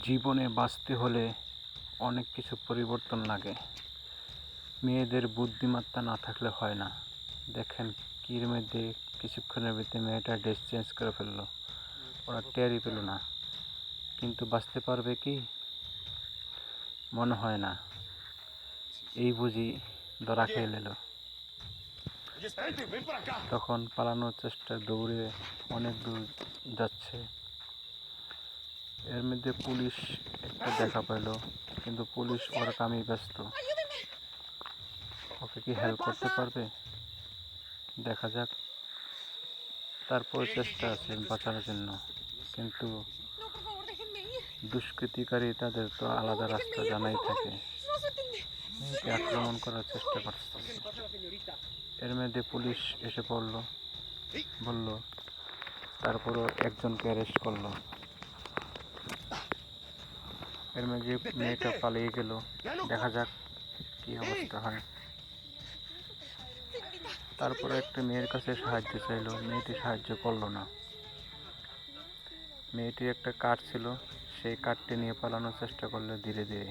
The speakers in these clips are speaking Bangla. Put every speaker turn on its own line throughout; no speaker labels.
জীবনে বাঁচতে হলে অনেক কিছু পরিবর্তন লাগে। মেয়েদের বুদ্ধিমত্তা না থাকলে হয় না। দেখেন কির মধ্যে কিছুক্ষণের ভিতরে মেয়েটা ড্রেস চেঞ্জ করে ফেলল। ওরা টেরই পেল না। কিন্তু বাঁচতে পারবে কি? মনে হয় না। এই বুঝি ধরা খেয়ে নিল। তখন পালানোর চেষ্টা দৌড়ে অনেক দূর যাচ্ছে। এর মধ্যে পুলিশ একটা দেখা পেল, কিন্তু পুলিশ ওর কামে ব্যস্ত। ওকে কি হেল্প করতে পারবে? দেখা যাক। তারপর চেষ্টা আছে বাঁচানোর জন্য, কিন্তু. দুষ্কৃতিকারী তাদের তো আলাদা রাস্তা জানাই থাকে। আক্রমণ করার চেষ্টা করতেছে এর মধ্যে পুলিশ এসে পড়ল, বলল, তারপরও একজনকে অ্যারেস্ট করল। এর মধ্যে মেয়েটা পালিয়ে গেল, দেখা যাক কি অবস্থা হয়। তারপরে একটা মেয়ের কাছে সাহায্য চাইলো, মেয়েটি সাহায্য করল না। মেয়েটির একটা কাঠ ছিল, সেই কাঠটি নিয়ে পালানোর চেষ্টা করল ধীরে ধীরে।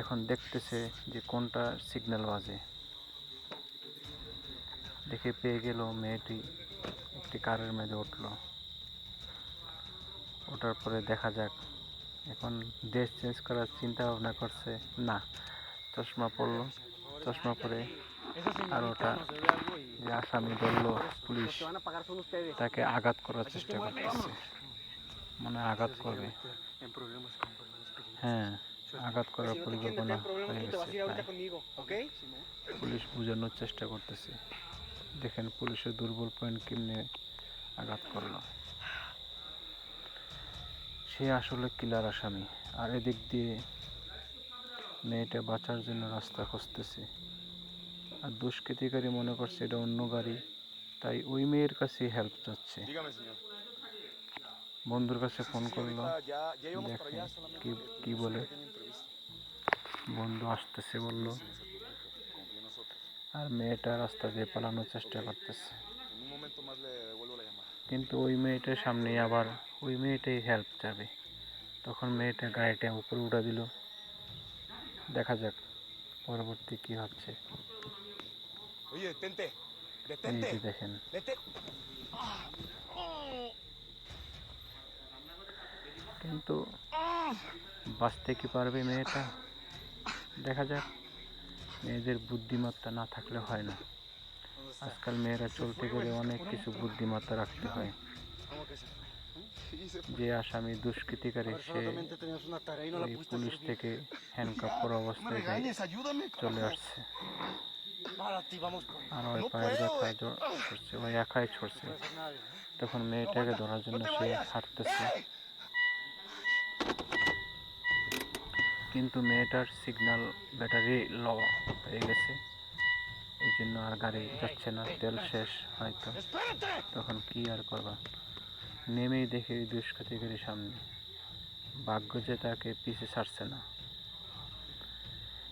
এখন দেখতেছে যে কোনটা সিগন্যাল বাজে। দেখে পেয়ে গেল মেয়েটি, একটি কারের মধ্যে উঠল। ওঠার পরে দেখা যাক। এখন ড্রেস চেঞ্জ করার চিন্তা ভাবনা করছে। না, চশমা পরলো। চশমা পরে আর ওটা যে আসামি ধরলো পুলিশ, তাকে আঘাত করার চেষ্টা করতেছে। মানে আঘাত করবে। হ্যাঁ আঘাত করার পরিকল্পনা হয়ে গেছে পুলিশ বোঝানোর চেষ্টা করতেছে। দেখেন পুলিশের দুর্বল পয়েন্ট কেমনে আঘাত করল। সে আসলে কিলার আসামি। আর এদিক দিয়ে মেয়েটা বাঁচার জন্য রাস্তা খুঁজতেছে। আর দুষ্কৃতিকারী মনে করছে এটা অন্য গাড়ি তাই ওই মেয়ের কাছে হেল্প চাচ্ছে। বন্ধুর কাছে ফোন করল কি কি বলে. বন্ধু আসতেছে বলল. আর মেয়েটা রাস্তা দিয়ে পালানোর চেষ্টা করতেছে। কিন্তু ওই মেয়েটার সামনে আবার ওই মেয়েটাই হেল্প চাবে তখন মেয়েটা গাড়িটা উপরে উঠা দিল। দেখা যাক পরবর্তী কি হচ্ছে. দেখেন। কিন্তু বাঁচতে কি পারবে মেয়েটা? দেখা যাক। মেয়েদের বুদ্ধিমত্তা না থাকলে হয় না। আজকাল মেয়েরা চলতে গেলে অনেক কিছু বুদ্ধিমত্তা রাখতে হয়। যে আসামি দুষ্কৃতিকারী সে পুলিশ থেকে হ্যান্ডকাপ করা অবস্থায় চলে আসছে। আর ওই পায়ের ব্যথায় করছে ওই একাই ছড়ছে। তখন মেয়েটাকে ধরার জন্য সে হাঁটতেছে। কিন্তু মেয়েটার সিগনাল ব্যাটারি ল হয়ে গেছে। জন্য আর গাড়ি যাচ্ছে না, তেল শেষ হয়তো। তখন কি আর করবা? নেমেই দেখে দুষ্কৃতিকারী সামনে। ভাগ্য যে তাকে পিছে ছাড়ছে না।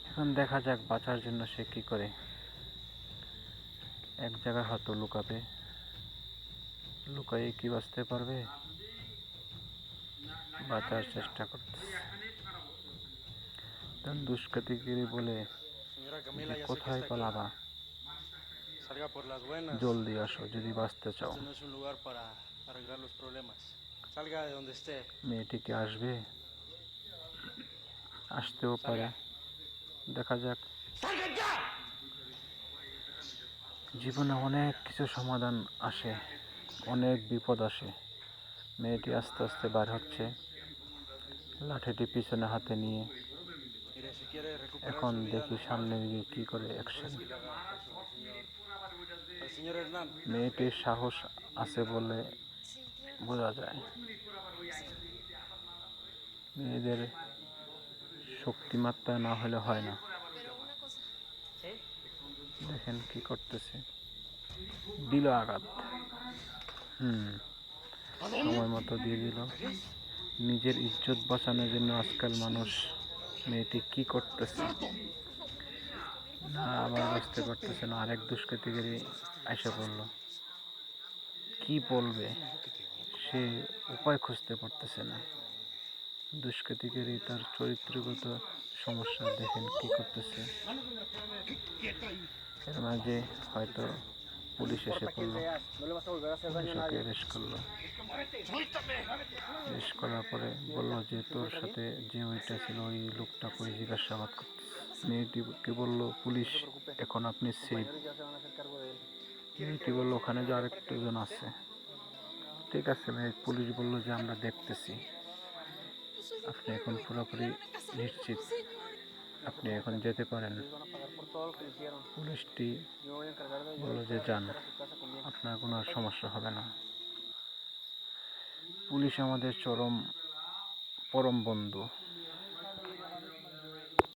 এখন দেখা যাক বাঁচার জন্য সে কি করে। এক জায়গায় হয়তো লুকাবে। লুকাইয়ে কি বাঁচতে পারবে? বাঁচার চেষ্টা করতেছে। তখন দুষ্কৃতিকারী বলে কোথায় পালাবা? জলদি আসো যদি বাঁচতে চাও
Este no es un lugar para arreglar los problemas. Salga de donde esté.
মেয়েটি কি আসবে আসতেও পারে দেখা যাক জীবনে অনেক কিছু সমাধান আসে অনেক বিপদ আসে মেয়েটি আস্তে আস্তে বার হচ্ছে লাঠিটি পিছনে হাতে নিয়ে এখন দেখি সামনে গিয়ে কি করে অ্যাকশন. মেয়েটির সাহস আছে বলে বোঝা যায়। মেয়েদের শক্তিমাত্রা না হলে হয় না. দেখেন কি করতেছে। দিল আঘাত। হুম সময় মতো দিয়ে দিল। নিজের ইজ্জত বাঁচানোর জন্য আজকাল মানুষ মেয়েটি কি করতেছে? না, আবার বুঝতে পারতেছে না। আরেক দুষ্কৃতিকারী এসে পড়ল কি বলবে? সে উপায় খুঁজতে পারতেছে না। দুষ্কৃতিকারী তার চরিত্রগত সমস্যা দেখেন কি করতেছে। এর মাঝে হয়তো পুলিশ এসে পড়ল পুলিশ অ্যারেস্ট করল। অ্যারেস্ট করার পরে বলল যে তোর সাথে যে ওইটা ছিল ওই লোকটা করে জিজ্ঞাসাবাদ মেয়েটিকে বলল পুলিশ এখন আপনি সেফ মেয়েটি বলল ওখানে যে আরেকটু জন আছে। ঠিক আছে মেয়ে পুলিশ বলল যে আমরা দেখতেছি। আপনি এখন পুরোপুরি নিশ্চিত। আপনি এখন যেতে পারেন। পুলিশটি বলল যে, যান, আপনার কোনো সমস্যা হবে না। পুলিশ আমাদের চরম, পরম বন্ধু।